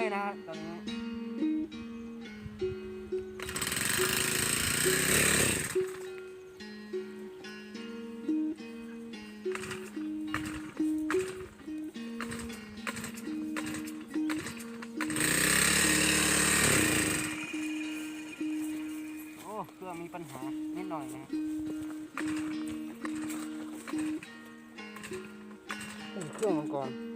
เลยนะตอนนี้โอ้เครื่องมีปัญหานิดหน่อยนะเครื่องมังกรนี่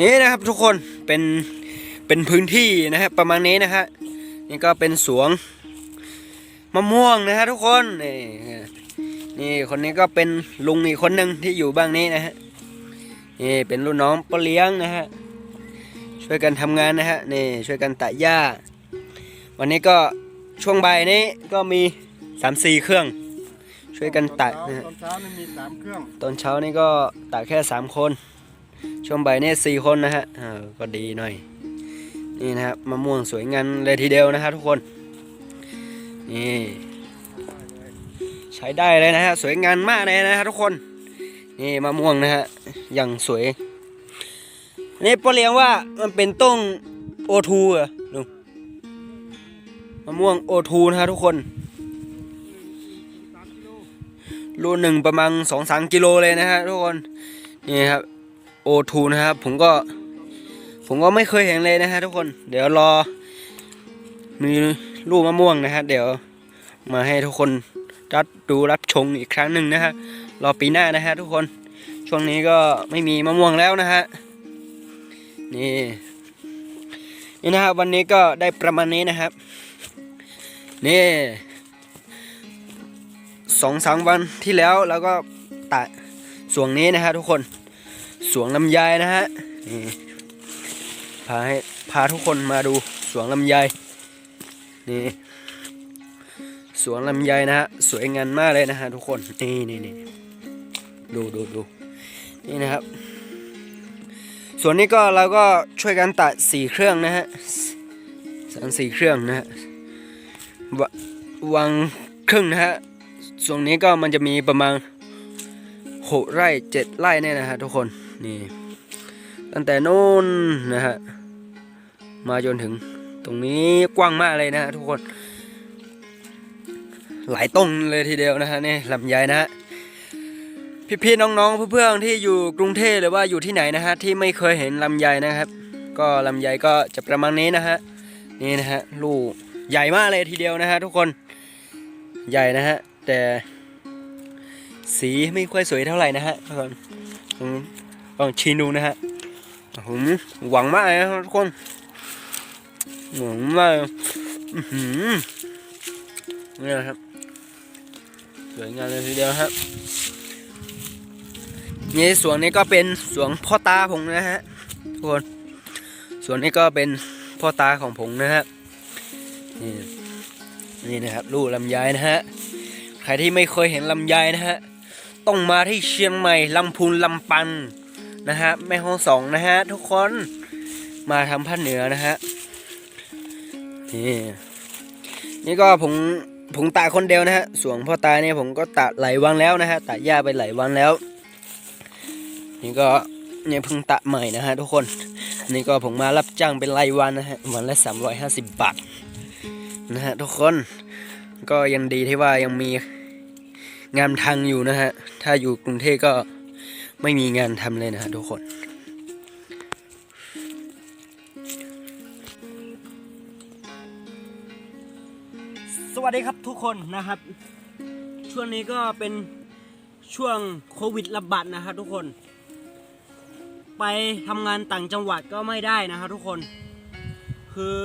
นะครับทุกคนเป็นเป็นพื้นที่นะครับประมาณนี้นะฮะนี่ก็เป็นสวงมะม่วงนะฮะทุกคนนี่นี่คนนี้ก็เป็นลุงอีกคนหนึ่งที่อยู่บ้างนี้นะฮะนี่เป็นรุ่นน้องปะเลี้ยงนะฮะช่วยกันทำงานนะฮะนี่ช่วยกันตัดหญ้า วันนี้ก็ช่วงบ่ายนี้ก็มีสามสี่เครื่อง ช่วยกันตัดนะฮะตอนเช้านี่มีสามเครื่องตอนเช้านี่ก็ตักแค่สามคน ช่วงบ่ายนี่สี่คนนะฮะก็ดีหน่อย นี่นะครับมะม่วงสวยงามเลยทีเดียวนะฮะทุกคน นี่ใช้ได้เลยนะฮะสวยงามมากเลยนะฮะทุกคน นี่มะม่วงนะฮะอย่างสวยนี่พ่อเลี้ยงว่ามันเป็นต้นโอทูเหรอลุงมะม่วงโอทูนะฮะทุกคนรูหนึ่งประมาณสองสามกิโลเลยนะฮะทุกคน นี่ครับ โอทูนะครับ ผมก็ ผมก็ไม่เคยเห็นเลยนะฮะทุกคน เดี๋ยวรอ มีลูกมะม่วงนะฮะเดี๋ยวมาให้ทุกคนรับดูรับชมอีกครั้งหนึ่งนะฮะรอปีหน้านะฮะทุกคน ช่วงนี้ก็ไม่มีมะม่วงแล้วนะฮะนี่นี่นะครับวันนี้ก็ได้ประมาณนี้นะครับ นี่สองสามวันที่แล้วเราก็ตัดสวงนี้นะฮะทุกคน สวงลำไยนะฮะนี่พาให้พาทุกคนมาดูสวงลำไยนี่สวงลำไยนะฮะสวยงามมากเลยนะฮะทุกคนนี่นี่นี่ดูดูดูนี่นะครับ ส่วนนี้ก็เราก็ช่วยกันตัดสี่เครื่องนะฮะสามสี่เครื่องนะฮะวะวางครึ่งนะฮะส่วนนี้ก็มันจะมีประมาณหกไร่เจ็ดไร่เนี่ยนะฮะทุกคน นี่ตั้งแต่โน้นนะฮะมาจนถึงตรงนี้กว้างมากเลยนะฮะทุกคน หลายต้นเลยทีเดียวนะฮะนี่ลำไยนะฮะพี่ๆน้องๆเพื่อนๆที่อยู่กรุงเทพหรือว่าอยู่ที่ไหนนะฮะที่ไม่เคยเห็นลำไยนะครับ ก็ลำไยก็จะประมาณนี้นะฮะนี่นะฮะลูกใหญ่มากเลยทีเดียวนะฮะทุกคนใหญ่นะฮะแต่สีไม่ค่อยสวยเท่าไหร่นะฮะทุกคนอืม ลองชิมดูนะฮะผมหวังมากเลยนะทุกคนหวังมากอื้อหือนี่นะครับสวยงามเลยทีเดียวครับนี่สวนนี้ก็เป็นสวนพ่อตาผมนะฮะทุกคนสวนนี้ก็เป็นพ่อตาของผมนะฮะนี่นี่นะครับลูกลำไยนะฮะใครที่ไม่เคยเห็นลำไยนะฮะต้องมาที่เชียงใหม่ลำพูนลำปัน นะฮะแม่ห้องสองนะฮะทุกคนมาทำภาเหนือนะฮะนี่นี่ก็ผมผมตากคนเดียวนะฮะส่วนพ่อตาเนี่ยผมก็ตากหลายวันแล้วนะฮะตากหญ้าไปหลายวันแล้ว นี่ก็เนี่ยเพิ่งตะใหม่นะฮะทุกคนนี่ก็ผมมารับจ้างเป็นรายวันนะฮะวันละ 350 บาทนะฮะทุกคนก็ยังดีที่ว่ายังมีงานทางอยู่นะฮะถ้าอยู่กรุงเทพก็ ไม่มีงานทำเลยนะทุกคน สวัสดีครับทุกคนนะครับ ช่วงนี้ก็เป็นช่วงโควิดระบาดนะครับทุกคน ไปทำงานต่างจังหวัดก็ไม่ได้นะครับทุกคน คือ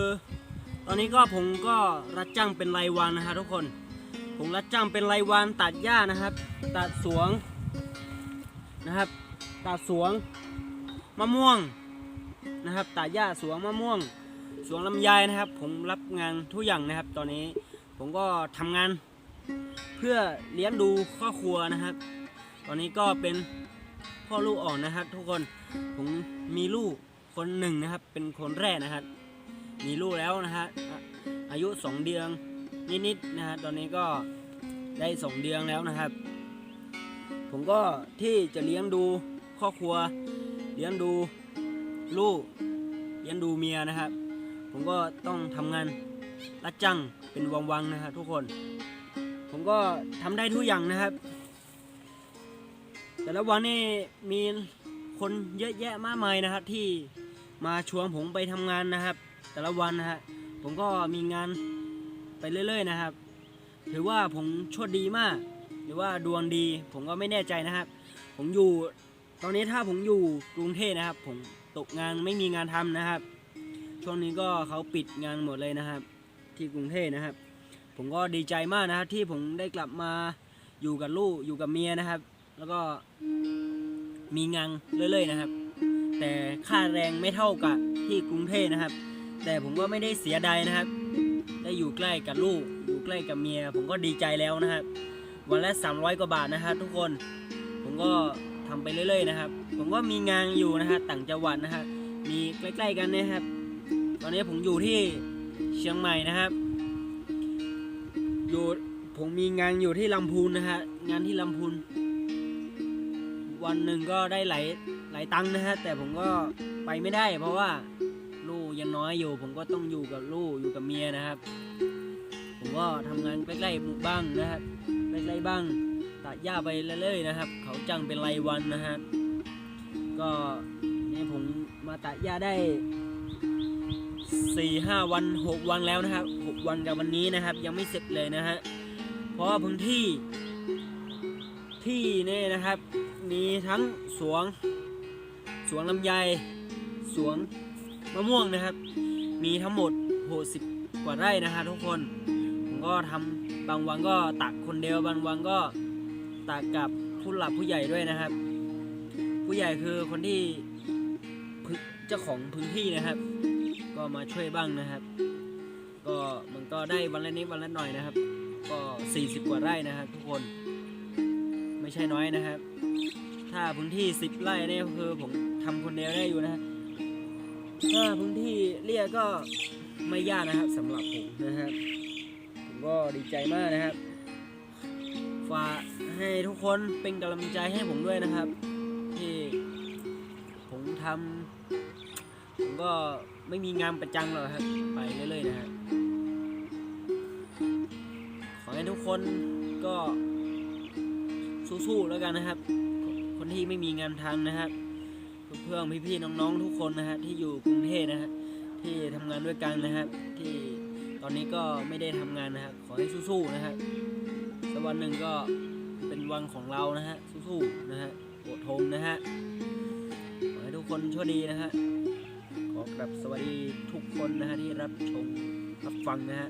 ตอนนี้ก็ผมก็รับจ้างเป็นรายวันนะครับทุกคน ผมรับจ้างเป็นรายวันตัดหญ้านะครับ ตัดสวง นะครับตัดสวงมะม่วงนะครับตัดหญ้าสวงมะม่วง สวงลำไยนะครับ ผมรับงานทุกอย่างนะครับ ตอนนี้ผมก็ทำงานเพื่อเลี้ยงดูครอบครัวนะครับ ตอนนี้ก็เป็นพ่อลูกอ่อนนะครับ ทุกคนผมมีลูกคนหนึ่งนะครับ เป็นคนแรกนะครับ มีลูกแล้วนะฮะอะอายุสองเดือนนิดๆนะฮะตอนนี้ก็ได้สองเดือนแล้วนะครับ ผมก็ที่จะเลี้ยงดูครอบครัว เลี้ยงดูลูก เลี้ยงดูเมียนะครับ ผมก็ต้องทำงานรับจ้างเป็นวังๆนะครับทุกคน ผมก็ทำได้ทุกอย่างนะครับ แต่ละวันนี่มีคนเยอะแยะมากมายนะครับที่มาชวนผมไปทำงานนะครับ แต่ละวันนะฮะผมก็มีงานไปเรื่อย ๆ นะครับ ถือว่าผมโชคดีมาก หรือว่าดวงดีผมก็ไม่แน่ใจนะครับ ผมอยู่ ตอนนี้ถ้าผมอยู่กรุงเทพนะครับ ผมตกงานไม่มีงานทำนะครับ ช่วงนี้ก็เขาปิดงานหมดเลยนะครับ ที่กรุงเทพนะครับ ผมก็ดีใจมากนะครับ ที่ผมได้กลับมาอยู่กับลูกอยู่กับเมียนะครับ แล้วก็มีงานเรื่อยๆนะครับ แต่ค่าแรงไม่เท่ากับที่กรุงเทพนะครับ แต่ผมก็ไม่ได้เสียดายนะครับ ได้อยู่ใกล้กับลูก อยู่ใกล้กับเมีย ผมก็ดีใจแล้วนะครับ วันละ 300 กว่าบาทนะครับทุกคนผมก็ทำไปเรื่อยๆนะครับ ผมก็มีงานอยู่นะฮะต่างจังหวัดนะฮะมีใกล้ๆกันนะครับ ตอนนี้ผมอยู่ที่เชียงใหม่นะครับ อยู่ผมมีงานอยู่ที่ลำพูนนะฮะงานที่ลำพูนวันหนึ่งก็ได้หลายหลายตังค์นะฮะแต่ผมก็ไปไม่ได้ เพราะว่าลูกยังน้อยอยู่ ผมก็ต้องอยู่กับลูกอยู่กับเมียนะครับ ผมก็ทำงานใกล้ๆหมู่บ้างนะครับใกล้ๆบ้างตัดหญ้าไปเรื่อยๆนะครับ เขาจ้างเป็นรายวันนะฮะก็นี่ผมมาตัดหญ้าได้สี่ห้าวันหกวันแล้วนะครับหกวันกับวันนี้นะครับ ยังไม่เสร็จเลยนะฮะเพราะว่าพื้นที่ที่นี่นะครับ มีทั้งสวงสวนลำไยสวนมะม่วงนะครับ มีทั้งหมด60กว่าไร่นะฮะทุกคน ก็ทำบางวันก็ตักคนเดียวบางวันก็ตักกับผู้หลักผู้ใหญ่ด้วยนะครับ ผู้ใหญ่คือคนที่เจ้าของพื้นที่นะครับ ก็มาช่วยบ้างนะครับ ก็มันก็ได้วันละนิดวันละหน่อยนะครับ ก็ 40 กว่าไร่นะครับ ทุกคนไม่ใช่น้อยนะครับ ถ้าพื้นที่ 10 ไร่เนี่ยคือผมทำคนเดียวได้อยู่นะถ้าพื้นที่เรียกก็ไม่ยากนะครับสำหรับผมนะครับ ก็ดีใจมากนะครับ ฝากให้ทุกคนเป็นกำลังใจให้ผมด้วยนะครับ ที่ผมทำผมก็ไม่มีงานประจำหรอกครับ ไปเรื่อยๆนะฮะขอให้ทุกคนก็สู้ๆแล้วกันนะครับ คนที่ไม่มีงานทำนะครับ เพื่อนๆพี่ๆน้องๆ ทุกคนนะฮะที่อยู่กรุงเทพนะฮะที่ทำงานด้วยกันนะครับที่ ตอนนี้ก็ไม่ได้ทำงานนะครับขอให้สู้ๆนะฮะสักวันหนึ่งก็เป็นวันของเรานะฮะสู้ๆนะฮะอดทนนะฮะขอให้ทุกคนโชคดีนะฮะขอกลับสวัสดีทุกคนนะฮะที่รับชมรับฟังนะฮะ